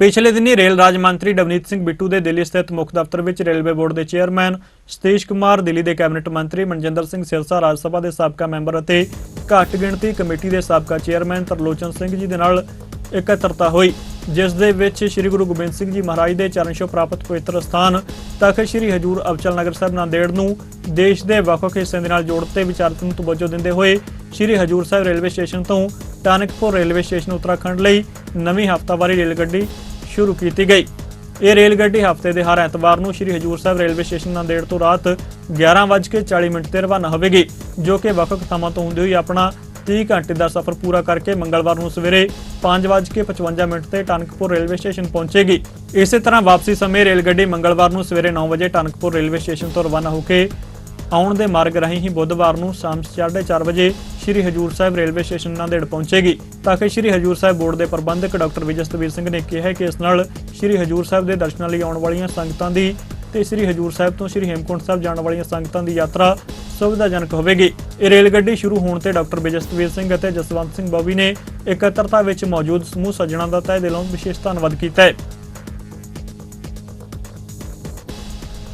ਪਿਛਲੇ ਦਿਨੀ ਰੇਲ ਰਾਜ ਮੰਤਰੀ ਡਵਨੀਤ ਸਿੰਘ ਬਿੱਟੂ ਦੇ ਦਿੱਲੀ ਸਥਿਤ ਮੁੱਖ ਦਫ਼ਤਰ ਵਿੱਚ ਰੇਲਵੇ ਬੋਰਡ ਦੇ ਚੇਅਰਮੈਨ ਸਤੀਸ਼ ਕੁਮਾਰ, ਦਿੱਲੀ ਦੇ ਕੈਬਨਿਟ ਮੰਤਰੀ ਮਨਜਿੰਦਰ ਸਿੰਘ ਸਿਰਸਾ, ਰਾਜ ਸਭਾ ਦੇ ਸਾਬਕਾ ਮੈਂਬਰ ਅਤੇ ਘੱਟ ਗਿਣਤੀ ਕਮੇਟੀ ਦੇ ਸਾਬਕਾ ਚੇਅਰਮੈਨ ਤਰਲੋਚਨ ਸਿੰਘ ਜੀ ਦੇ ਨਾਲ ਇਕੱਤਰਤਾ ਹੋਈ, ਜਿਸ ਦੇ ਵਿੱਚ ਸ੍ਰੀ ਗੁਰੂ ਗੋਬਿੰਦ ਸਿੰਘ ਜੀ ਮਹਾਰਾਜ ਦੇ ਚਰਨ ਛੋਹ ਪ੍ਰਾਪਤ ਪਵਿੱਤਰ ਸਥਾਨ ਤਖਤ ਸ੍ਰੀ ਹਜੂਰ ਅਬਚਲ ਨਗਰ ਸਾਹਿਬ ਨਾਂਦੇੜ ਨੂੰ ਦੇਸ਼ ਦੇ ਵੱਖ-ਵੱਖ ਹਿੱਸਿਆਂ ਦੇ ਨਾਲ ਜੋੜ ਤੇ ਵਿਚਾਰਤ ਨੂੰ ਤਵੱਜੋ ਦਿੰਦੇ ਹੋਏ ਸ੍ਰੀ ਹਜੂਰ ਸਾਹਿਬ ਰੇਲਵੇ ਸਟੇਸ਼ਨ ਤੋਂ ਟਾਨਕਪੁਰ ਰੇਲਵੇ ਸਟੇਸ਼ਨ ਉੱਤਰਾਖੰਡ ਲਈ ਨਵੀਂ ਹਫ਼ਤਾਵਾਰੀ ਰੇਲ ਗੱਡੀ ਸ਼ੁਰੂ ਕੀਤੀ ਗਈ। ਇਹ ਰੇਲ ਗੱਡੀ ਹਫ਼ਤੇ ਦੇ ਹਰ ਐਤਵਾਰ ਨੂੰ ਸ੍ਰੀ ਹਜੂਰ ਸਾਹਿਬ ਰੇਲਵੇ ਸਟੇਸ਼ਨ ਨਾਂਦੇੜ ਤੋਂ ਰਾਤ 11:40 ਮਿੰਟ ਤੇ ਰਵਾਨਾ ਹੋਵੇਗੀ, ਜੋ ਕਿ ਵੱਖ-ਵੱਖ ਥਾਵਾਂ ਤੋਂ ਹੁੰਦੀ ਹੋਈ ਆਪਣਾ 30 ਘੰਟੇ ਦਾ ਸਫ਼ਰ ਪੂਰਾ ਕਰਕੇ ਮੰਗਲਵਾਰ ਨੂੰ ਸਵੇਰੇ 5:55 ਮਿੰਟ ਤੇ ਟਾਨਕਪੁਰ ਰੇਲਵੇ ਸਟੇਸ਼ਨ ਪਹੁੰਚੇਗੀ। ਇਸੇ ਤਰ੍ਹਾਂ ਵਾਪਸੀ ਸਮੇਂ ਰੇਲ ਗੱਡੀ ਮੰਗਲਵਾਰ ਨੂੰ ਸਵੇਰੇ 9 ਵਜੇ ਟਾਨਕਪੁਰ ਰੇਲਵੇ ਸਟੇਸ਼ਨ ਤੋਂ ਰਵਾਨਾ ਹੋ ਕੇ ਆਉਣ ਦੇ ਮਾਰਗ ਰਾਹੀਂ ਹੀ ਬੁੱਧਵਾਰ ਨੂੰ ਸ਼ਾਮ 4:30 ਵਜੇ ਸ੍ਰੀ ਹਜੂਰ ਸਾਹਿਬ ਰੇਲਵੇ ਸਟੇਸ਼ਨ ਨਾਂਦੇੜ ਪਹੁੰਚੇਗੀ। ਤਾਂ ਕਿ ਸ੍ਰੀ ਹਜੂਰ ਸਾਹਿਬ ਬੋਰਡ ਦੇ ਪ੍ਰਬੰਧਕ ਡਾਕਟਰ ਵਿਜੇ ਸਿੰਘ ਨੇ ਕਿਹਾ ਕਿ ਇਸ ਨਾਲ ਸ੍ਰੀ ਹਜੂਰ ਸਾਹਿਬ ਦੇ ਦਰਸ਼ਨਾਂ ਲਈ ਆਉਣ ਵਾਲੀਆਂ ਸੰਗਤਾਂ ਦੀ ਤੇ ਸ੍ਰੀ ਹਜੂਰ ਸਾਹਿਬ ਤੋਂ ਸ੍ਰੀ ਹੇਮਕੁੰਟ ਸਾਹਿਬ ਜਾਣ ਵਾਲੀਆਂ ਸੰਗਤਾਂ ਦੀ ਯਾਤਰਾ ਸੁਵਿਧਾਜਨਕ ਹੋਵੇਗੀ। ਇਹ ਰੇਲ ਗੱਡੀ ਸ਼ੁਰੂ ਹੋਣ ਤੇ ਡਾਕਟਰ ਵਿਜੇ ਸਿੰਘ ਅਤੇ ਜਸਵੰਤ ਸਿੰਘ ਬੋਬੀ ਨੇ ਇਕੱਤਰਤਾ ਵਿੱਚ ਮੌਜੂਦ ਸਮੂਹ ਸੱਜਣਾਂ ਦਾ ਤਹਿ ਦਿਲੋਂ ਵਿਸ਼ੇਸ਼ ਧੰਨਵਾਦ ਕੀਤਾ ਹੈ।